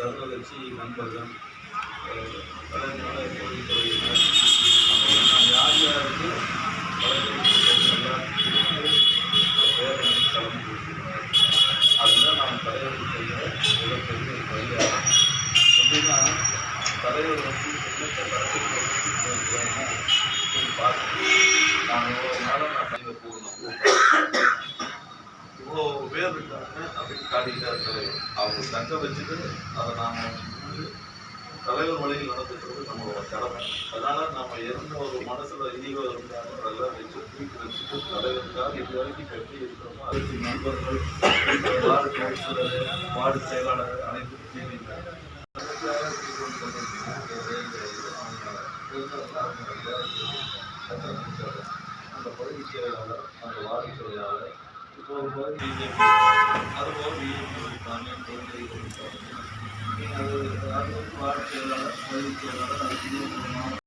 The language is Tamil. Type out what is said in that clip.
தமிழக கட்சி நண்பர்கள் அஹ், கலைஞரோட தொழில்துறையினர் அப்புறம் நான் யார் யாருக்கு வழக்கறிஞர்கள் எல்லாத்துக்கும் பேர் எனக்கு கலந்து கொடுத்துருக்கேன் அதுதான் நான் தலைவருக்கு செய்கிற மிகப்பெரிய பரிகாரம் எப்படின்னா தலைவர் வந்து என்னென்ன கருத்துக்களை பற்றி பேசுகிறாங்கன்னா போய் பார்த்து நான் பேர் இருக்காங்க அப்படின்னு காட்டிக்கிட்டார் தலைவர் அவங்க தக்க வச்சுட்டு அதை நாம் வந்து தலைவர் வழியில் நடந்துக்கிறது நம்மளோட கடமை. அதனால் நம்ம எந்த ஒரு மனசில் ஈகோ இருந்தாலும் அதெல்லாம் வச்சு தூக்கி வச்சுட்டு தலைவருக்காக இது வரைக்கும் எப்படி இருக்கிறோமோ அதுக்கு நண்பர்கள் வார்டு கவுன்சிலர் வார்டு செயலாளர் அனைத்து அந்த பகுதி செயலாளர் அந்த வார்டு செயலாளர் இப்போ ஒரு பிஜேபி அதுபோல் பிஜேபி இருக்காங்க தொழிலை நீங்கள் அது அது வந்து வார்டு செயலாளர் அது